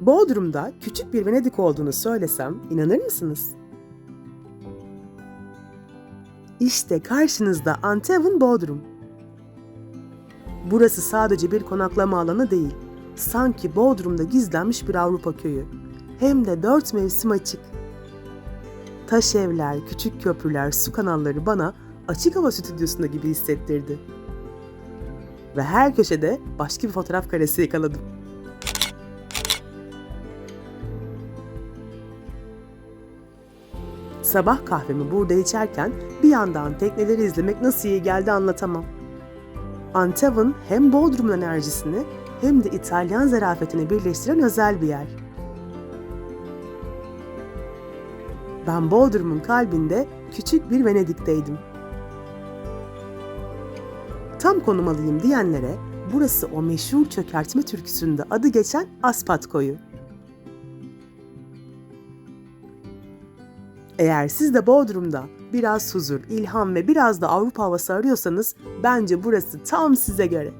Bodrum'da küçük bir Venedik olduğunu söylesem inanır mısınız? İşte karşınızda Antevin Bodrum. Burası sadece bir konaklama alanı değil. Sanki Bodrum'da gizlenmiş bir Avrupa köyü. Hem de dört mevsim açık. Taş evler, küçük köprüler, su kanalları bana açık hava stüdyosunda gibi hissettirdi. Ve her köşede başka bir fotoğraf karesi yakaladım. Sabah kahvemi burada içerken bir yandan tekneleri izlemek nasıl iyi geldi anlatamam. Antevin hem Bodrum'un enerjisini hem de İtalyan zarafetini birleştiren özel bir yer. Ben Bodrum'un kalbinde küçük bir Venedik'teydim. Tam konum alayım diyenlere burası o meşhur çökertme türküsünde adı geçen Aspat Koyu. Eğer siz de Bodrum'da biraz huzur, ilham ve biraz da Avrupa havası arıyorsanız bence burası tam size göre.